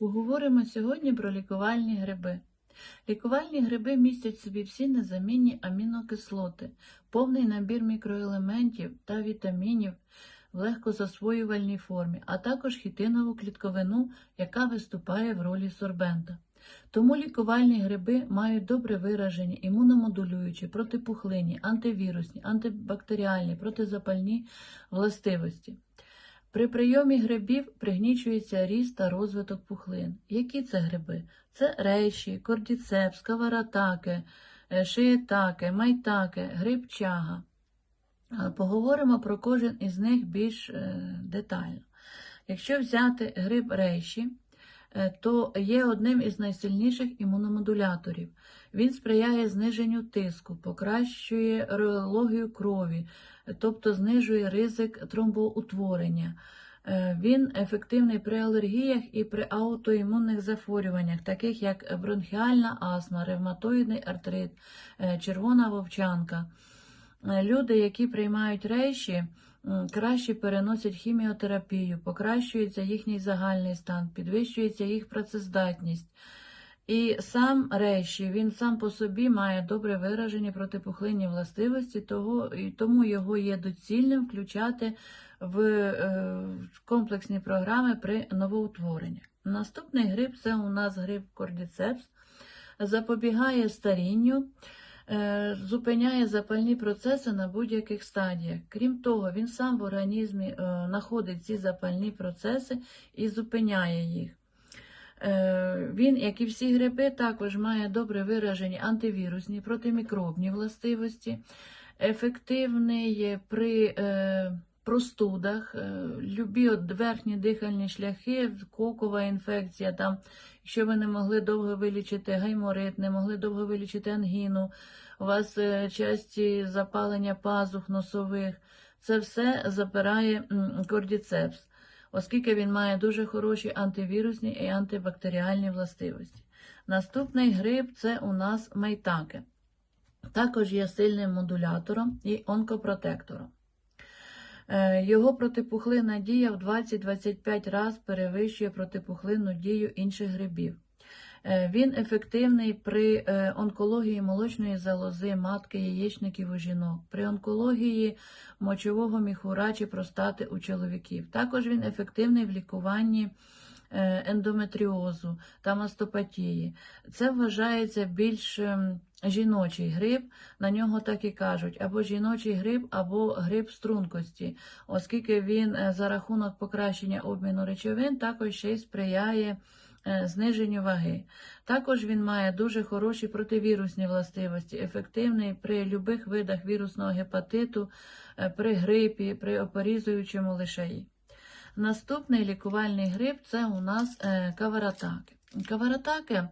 Поговоримо сьогодні про лікувальні гриби. Лікувальні гриби містять в собі всі незамінні амінокислоти, повний набір мікроелементів та вітамінів в легкозасвоювальній формі, а також хітинову клітковину, яка виступає в ролі сорбента. Тому лікувальні гриби мають добре виражені імуномодулюючі, протипухлинні, антивірусні, антибактеріальні, протизапальні властивості. При прийомі грибів пригнічується ріст та розвиток пухлин. Які це гриби? Це рейші, кордіцепс, каваратаки, е, шиєтаки, майтаки, гриб чага. Е, Поговоримо про кожен із них більш е, детально. Якщо взяти гриб рейші, то є одним із найсильніших імуномодуляторів. Він сприяє зниженню тиску, покращує реологію крові, тобто знижує ризик тромбоутворення. Е, Він ефективний при алергіях і при аутоімунних захворюваннях, таких як бронхіальна астма, ревматоїдний артрит, е, червона вовчанка. Е, Люди, які приймають рейші, м, краще переносять хіміотерапію, покращується їхній загальний стан, підвищується їх працездатність. І сам рейші, він сам по собі має добре виражені протипухлинні властивості, того, і тому його є доцільним включати в е, комплексні програми при новоутвореннях. Наступний гриб це у нас гриб кордіцепс, запобігає старінню, е, зупиняє запальні процеси на будь-яких стадіях. Крім того, він сам в організмі е, знаходить ці запальні процеси і зупиняє їх. Е, Він, як і всі гриби, також має добре виражені антивірусні протимікробні властивості, ефективний при е, простудах, е, любі верхні дихальні шляхи, кокова інфекція, там, якщо ви не могли довго вилічити гайморит, не могли довго вилічити ангіну, у вас е, часті запалення пазух носових, це все запирає кордіцепс оскільки він має дуже хороші антивірусні і антибактеріальні властивості. Наступний гриб це у нас майтаке. Також є сильним модулятором і онкопротектором. Е, Його протипухлинна дія в 20-25 разів перевищує протипухлинну дію інших грибів. Е, Він ефективний при е, онкології молочної залози, матки, яєчників у жінок, при онкології мочового міхура чи простати у чоловіків. Також він ефективний в лікуванні ендометріозу та мастопатії. Це вважається більш ем, жіночий гриб, на нього так і кажуть, або жіночий гриб, або гриб стрункості, оскільки він е, за рахунок покращення обміну речовин також ще й сприяє е, зниженню ваги. Також він має дуже хороші противірусні властивості, ефективний при любих видах вірусного гепатиту, е, при грипі, при опорізуючому лишаї. Наступний лікувальний гриб це у нас каваратаки. Каваратаки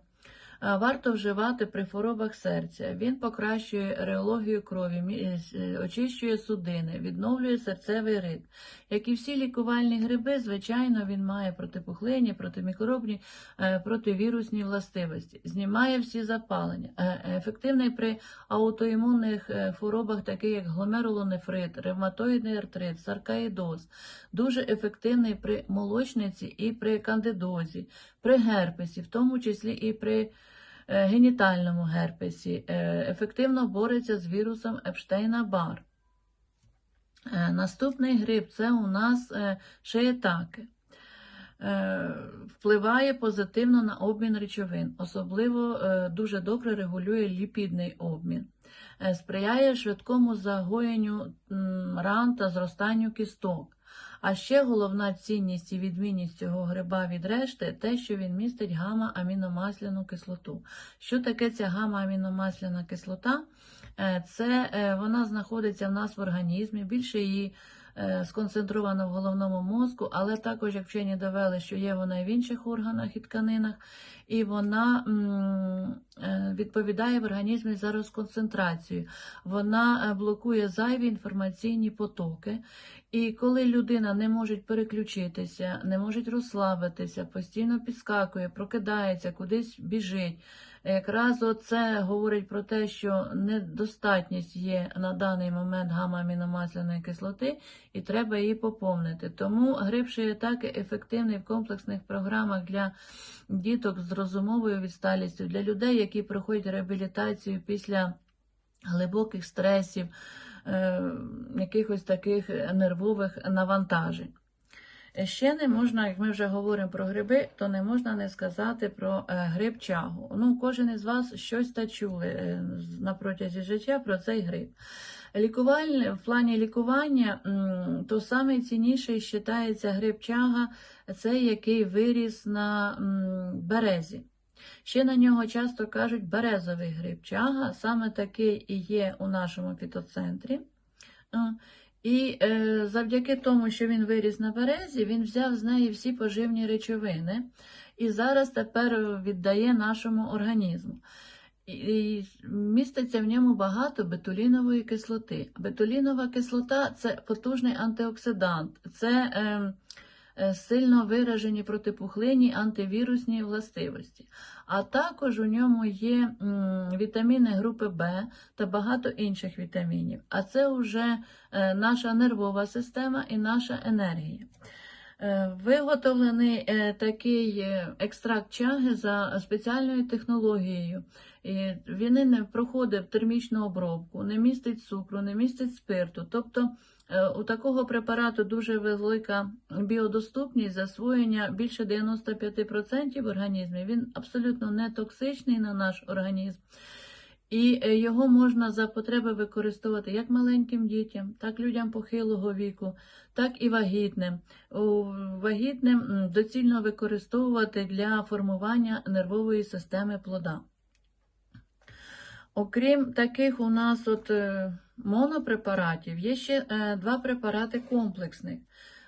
варто вживати при хворобах серця. Він покращує реологію крові, е, очищує судини, відновлює серцевий ритм. Як і всі лікувальні гриби, звичайно, він має протипухлинні, протимікробні, е, противірусні властивості, знімає всі запалення, Е, ефективний при аутоімунних е, хворобах, таких як гломерулонефрит, ревматоїдний артрит, саркаїдоз, дуже ефективний при молочниці і при кандидозі, при герпесі, в тому числі і при е, генітальному герпесі, Е, ефективно бореться з вірусом Епштейна-Бар. Е, Наступний гриб це у нас е, шиєтаки. Е, Впливає позитивно на обмін речовин, особливо е, дуже добре регулює ліпідний обмін, Е, сприяє швидкому загоєнню ран та зростанню кісток. А ще головна цінність і відмінність цього гриба від решти те, що він містить гамма-аміномасляну кислоту. Що таке ця гамма-аміномасляна кислота? Е, Це е, вона знаходиться в нас в організмі, більше її е, сконцентровано в головному мозку, але також, як вчені довели, що є вона і в інших органах і тканинах, і вона е, відповідає в організмі за розконцентрацію. Вона е, блокує зайві інформаційні потоки. І коли людина не може переключитися, не може розслабитися, постійно підскакує, прокидається, кудись біжить, Якраз оце говорить про те, що недостатність є на даний момент гамма-аміномасляної кислоти, і треба її поповнити. Тому грип шиєтаки ефективний в комплексних програмах для діток з розумовою відсталістю, для людей, які проходять реабілітацію після глибоких стресів, е, якихось таких нервових навантажень. Ще не можна, як ми вже говоримо про гриби, то не можна не сказати про е, гриб чагу. Ну, кожен із вас щось та чули е, на протязі життя про цей гриб. Лікувальне, в плані лікування, то найцінніший вважається гриб чага, це який виріс на березі. Ще на нього часто кажуть березовий гриб чага, саме такий і є у нашому фітоцентрі. І е, завдяки тому, що він виріс на березі, він взяв з неї всі поживні речовини і зараз тепер віддає нашому організму. І, міститься в ньому багато бетулінової кислоти. Бетулінова кислота це потужний антиоксидант, це е, сильно виражені протипухлинні антивірусні властивості. А також у ньому є вітаміни групи Б та багато інших вітамінів. А це вже е, наша нервова система і наша енергія. Е, Виготовлений е, такий е, екстракт чаги за спеціальною технологією. Він не проходить термічну обробку, не містить цукру, не містить спирту. Тобто у такого препарату дуже велика біодоступність, засвоєння більше 95% в організмі. Він абсолютно не токсичний на наш організм. І е, його можна за потреби використовувати як маленьким дітям, так людям похилого віку, так і вагітним. Вагітним доцільно використовувати для формування нервової системи плода. Окрім таких у нас от е, монопрепаратів, є ще е, два препарати комплексних.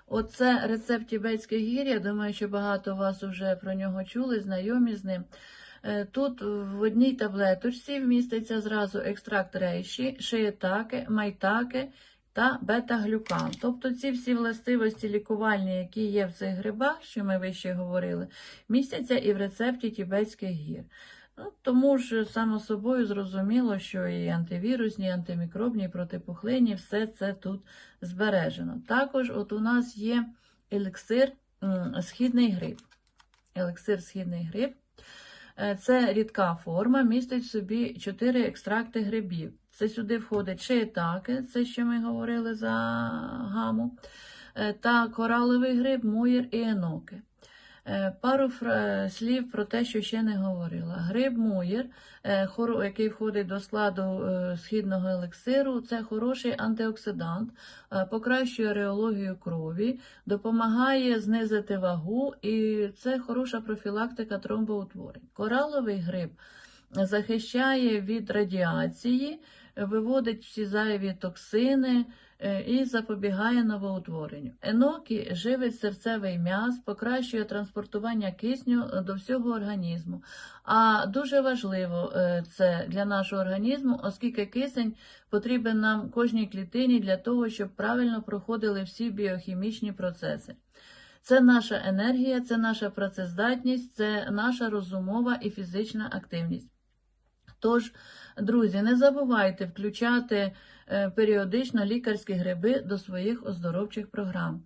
Оце рецепт тібетських гір, я думаю, що багато вас вже про нього чули, знайомі з ним. Е, Тут в одній таблеточці вміститься зразу екстракт рейші, шиєтаки, майтаки та бета-глюкан. Тобто ці всі властивості лікувальні, які є в цих грибах, що ми вище говорили, містяться і в рецепті тібетських гір. Ну, тому ж, само собою, зрозуміло, що і антивірусні, і антимікробні, і протипухлинні, все це тут збережено. Також от у нас є еліксир східний гриб. Еліксир східний гриб. Е, Це рідка форма, містить в собі 4 екстракти грибів. Це сюди входить шиєтаки, це що ми говорили за гаму, е, та кораловий гриб, муєр і еноки. Е, Пару слів про те, що ще не говорила. Гриб муїр, е, який входить до складу е, східного елексиру, це хороший антиоксидант, покращує реологію крові, допомагає знизити вагу, і це хороша профілактика тромбоутворень. Кораловий гриб захищає від радіації, виводить всі зайві токсини е, і запобігає новоутворенню. Енокі живить серцевий м'яз, покращує транспортування кисню до всього організму. А дуже важливо е, це для нашого організму, оскільки кисень потрібен нам кожній клітині для того, щоб правильно проходили всі біохімічні процеси. Це наша енергія, це наша працездатність, це наша розумова і фізична активність. Тож, друзі, не забувайте включати е, періодично лікарські гриби до своїх оздоровчих програм.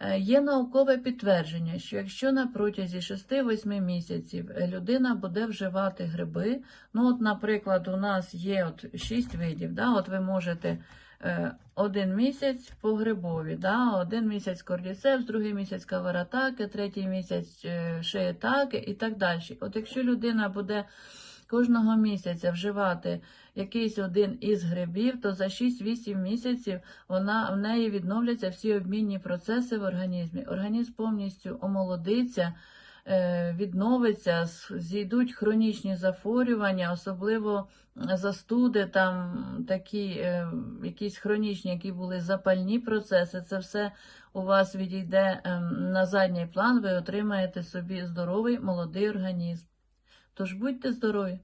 Е, Є наукове підтвердження, що якщо на протязі 6-8 місяців людина буде вживати гриби, ну от, наприклад, у нас є от 6 видів, да, от ви можете е, один місяць по грибові, да, один місяць кордіцепс, другий місяць каваратаки, третій місяць шиєтаки і так далі. От якщо людина буде кожного місяця вживати якийсь один із грибів, то за 6-8 місяців вона, в неї відновляться всі обмінні процеси в організмі. Організм повністю омолодиться, е, відновиться, зійдуть хронічні захворювання, особливо застуди, там такі е, якісь хронічні, які були запальні процеси. Це все у вас відійде ем, на задній план, ви отримаєте собі здоровий молодий організм. Тож будьте здорові!